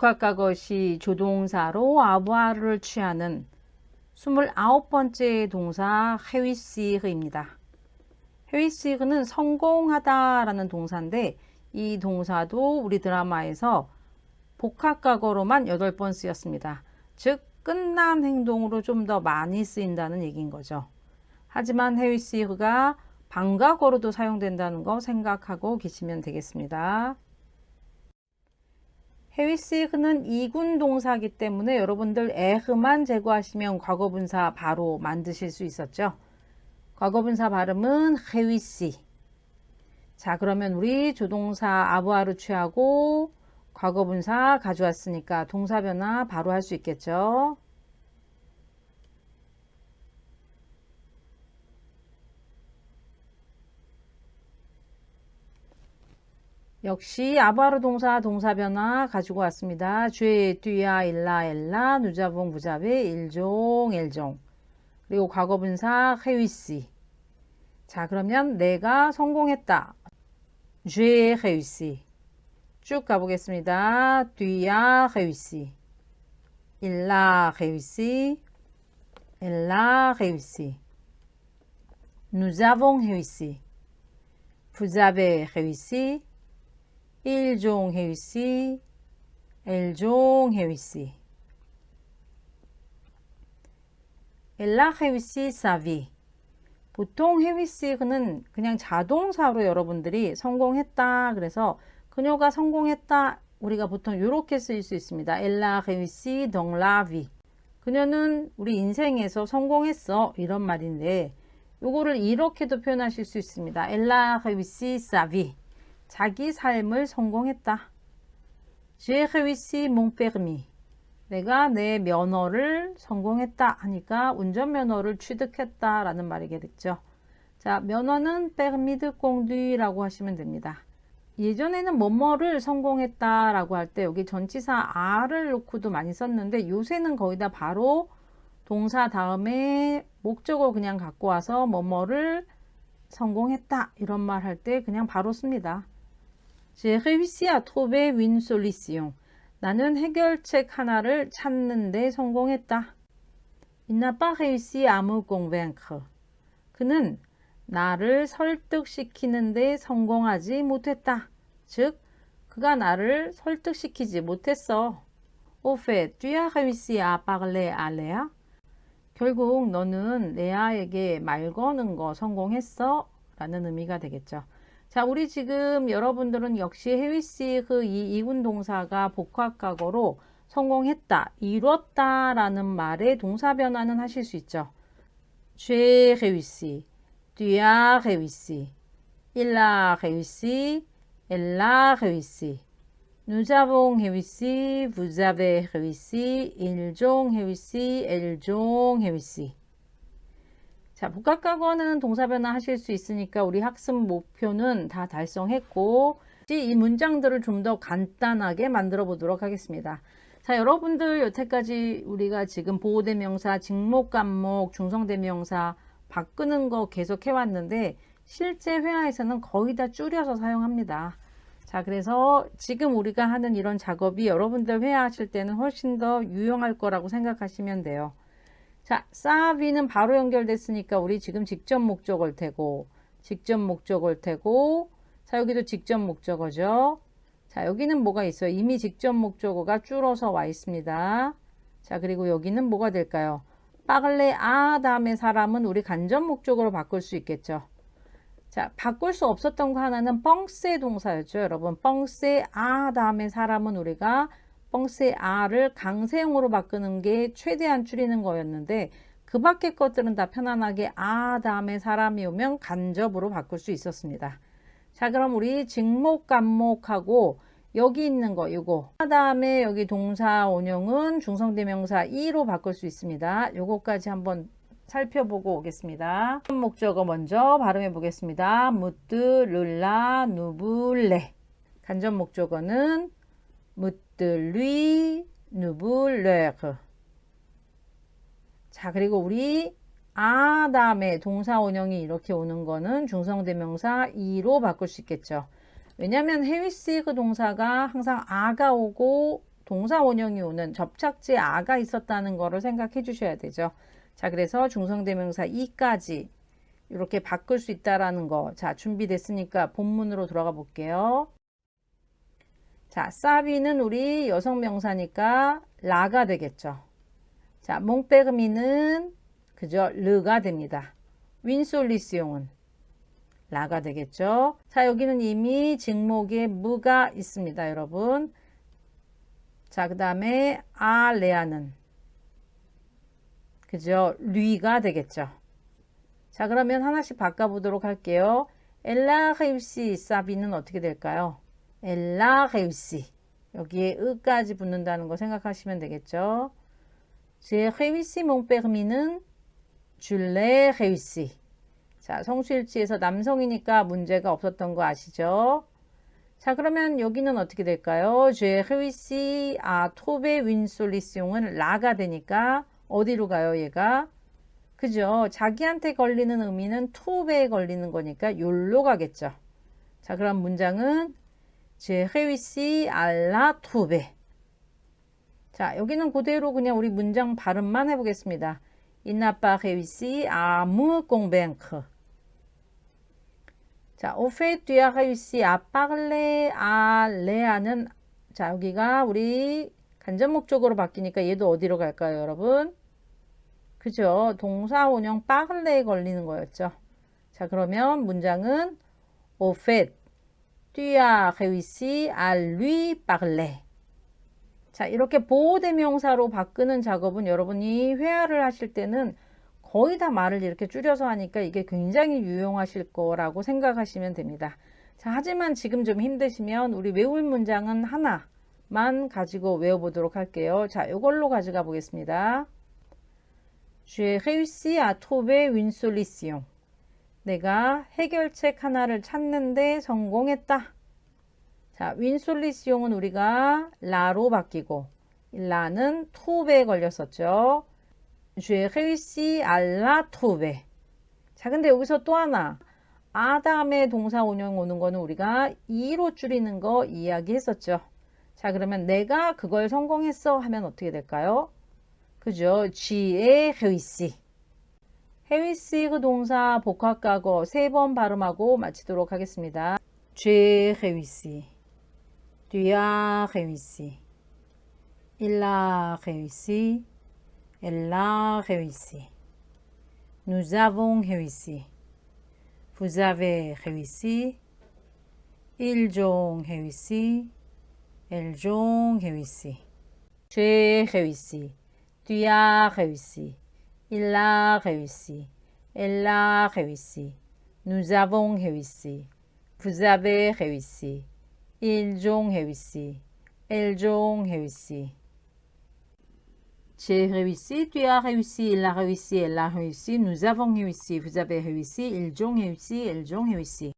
복합과거시 조동사로 아부아르를 취하는 29번째 동사 헤위시흐입니다. 헤위시흐는 성공하다라는 동사인데 이 동사도 우리 드라마에서 복합과거로만 8번 쓰였습니다. 즉 끝난 행동으로 좀 더 많이 쓰인다는 얘기인 거죠. 하지만 헤위시흐가 방과거로도 사용된다는 거 생각하고 계시면 되겠습니다. 헤위시흐는 이군 동사이기 때문에 여러분들 에흐만 제거하시면 과거분사 바로 만드실 수 있었죠. 과거분사 발음은 헤위시. 자, 그러면 우리 조동사 아부아르 취하고 과거분사 가져왔으니까 동사 변화 바로 할 수 있겠죠. 역시 아바르 동사 동사 변화 가지고 왔습니다. 죄, 뒤야, 일라, 엘라, 누자봉, 부자베, 일종, 일종. 그리고 과거 분사 헤위시. 자, 그러면 내가 성공했다. 죄 réussi. 쭉 가보겠습니다. 뒤야 réussi. Il a réussi. Elle a réussi. Ont réussi. Elle a réussi sa vie. 보통 réussi는 그냥 자동사로 여러분들이 성공했다. 그래서 그녀가 성공했다. 우리가 보통 이렇게 쓰일 수 있습니다. Dans la vie. 그녀는 우리 인생에서 성공했어. 이런 말인데 요거를 이렇게도 표현하실 수 있습니다. Réussi sa vie. 자기 삶을 성공했다. J'ai réussi mon permis. 내가 내 면허를 성공했다 하니까 운전면허를 취득했다 라는 말이겠죠. 자, 면허는 permis de conduire라고 하시면 됩니다. 예전에는 뭐뭐를 성공했다 라고 할 때 여기 전치사 a를 놓고도 많이 썼는데 요새는 거의 다 바로 동사 다음에 목적어 그냥 갖고 와서 뭐뭐를 성공했다 이런 말 할 때 그냥 바로 씁니다. J'ai réussi à trouver une solution. 나는 해결책 하나를 찾는 데 성공했다. Il n'a pas réussi à me convaincre. 그는 나를 설득시키는 데 성공하지 못했다. 즉, 그가 나를 설득시키지 못했어. Au fait, tu as réussi à parler à Léa? 결국 너는 레아에게 말 거는 거 성공했어? 라는 의미가 되겠죠. 자, 우리 지금 여러분들은 역시 헤위시 그이 이군 동사가 복합 과거로 성공했다, 이뤘다 라는 말의 동사 변화는 하실 수 있죠. Réussi, elle a réussi. Nous avons réussi, vous avez réussi, ils ont réussi, elles ont réussi. 자, 복합과거는 동사 변화 하실 수 있으니까 우리 학습 목표는 다 달성했고 이 문장들을 좀 더 간단하게 만들어 보도록 하겠습니다. 자, 여러분들 여태까지 우리가 지금 보호대명사, 직목감목, 중성대명사 바꾸는 거 계속 해왔는데 실제 회화에서는 거의 다 줄여서 사용합니다. 자, 그래서 지금 우리가 하는 이런 작업이 여러분들 회화하실 때는 훨씬 더 유용할 거라고 생각하시면 돼요. 자, 사비는 바로 연결됐으니까 우리 지금 직접 목적을 테고, 직접 목적을 테고, 자, 여기도 직접 목적어죠. 자, 여기는 뭐가 있어요? 이미 직접 목적어가 줄어서 와 있습니다. 자, 그리고 여기는 뭐가 될까요? 빠글레 아 다음에 사람은 우리 간접 목적어로 바꿀 수 있겠죠. 자, 바꿀 수 없었던 거 하나는 뻥세 동사였죠. 여러분, 뻥세 아 다음에 사람은 우리가 뻥세 아를 강세형으로 바꾸는 게 최대한 줄이는 거였는데 그 밖의 것들은 다 편안하게 아 다음에 사람이 오면 간접으로 바꿀 수 있었습니다. 자 그럼 우리 직목 간목하고 여기 있는 거 이거 아 다음에 여기 동사 원형은 중성대명사 이로 바꿀 수 있습니다. 요거까지 한번 살펴보고 오겠습니다. 목적어 먼저 발음해 보겠습니다. 무뜨 룰라 누블레 간접 목적어는 lui, 누블, leur. 자, 그리고 우리 아 다음에 동사 원형이 이렇게 오는 거는 중성대명사 이로 바꿀 수 있겠죠. 왜냐하면 헤위시 그 동사가 항상 아가 오고 동사 원형이 오는 접착지에 아가 있었다는 거를 생각해 주셔야 되죠. 자, 그래서 중성대명사 이까지 이렇게 바꿀 수 있다라는 거. 자, 준비됐으니까 본문으로 들어가 볼게요. 자, 사비는 우리 여성 명사니까 라가 되겠죠. 자, 몽빼그미는 그저 르가 됩니다. 윈솔리스용은 라가 되겠죠. 자, 여기는 이미 직목에 무가 있습니다, 여러분. 자, 그 다음에 아레아는 그죠? 류가 되겠죠. 자, 그러면 하나씩 바꿔보도록 할게요. 엘라 헤우시 사비는 어떻게 될까요? 엘라 헤우시 여기에 으까지 붙는다는 거 생각하시면 되겠죠. 제 헤우시 몽페르미는 줄레 헤우시 자, 성수일치에서 남성이니까 문제가 없었던 거 아시죠? 자, 그러면 여기는 어떻게 될까요? 제 헤우시 아 토베 윈솔리스용은 라가 되니까 어디로 가요, 얘가? 그죠? 자기한테 걸리는 의미는 투배에 걸리는 거니까 욜로 가겠죠. 자, 그럼 문장은 제 헤위시 알라 투배. 자, 여기는 그대로 그냥 우리 문장 발음만 해보겠습니다. 이나빠 헤위시 아무 공뱅크. 자, 오페 뒤아 헤위시 아빠글레 알레아는 자, 여기가 우리 간접 목적으로 바뀌니까 얘도 어디로 갈까요, 여러분? 그죠? 동사 원형 빠글레에 걸리는 거였죠. 자, 그러면 문장은 fait, tu as réussi à lui parler. 자, 이렇게 보호대명사로 바꾸는 작업은 여러분이 회화를 하실 때는 거의 다 말을 이렇게 줄여서 하니까 이게 굉장히 유용하실 거라고 생각하시면 됩니다. 자, 하지만 지금 좀 힘드시면 우리 외울 문장은 하나만 가지고 외워보도록 할게요. 자, 이걸로 가져가 보겠습니다. J'ai réussi à trouver une solution. 내가 해결책 하나를 찾는데 성공했다. 자, 윈솔리시용은 우리가 라로 바뀌고 라는 투베에 걸렸었죠. J'ai réussi à la trouver. 자, 근데 여기서 또 하나 아 다음에 동사 원형 오는 거는 우리가 이로 줄이는 거 이야기했었죠. 자, 그러면 내가 그걸 성공했어 하면 어떻게 될까요? 그죠? G의 헤위시. 헤위시 그 동사 복합과거 세 번 발음하고 마치도록 하겠습니다. J'ai réussi. Tu as réussi. Il a réussi. Elle a réussi. Nous avons réussi. Vous avez réussi. Ils ont réussi. Elles ont réussi. J'ai réussi. Tu as réussi. Il a réussi. Elle a réussi. Nous avons réussi. Vous avez réussi. Ils ont réussi. Elles ont réussi. J'ai réussi, tu as réussi, il a réussi, elle a réussi, nous avons réussi, vous avez réussi, ils ont réussi, elles ont réussi.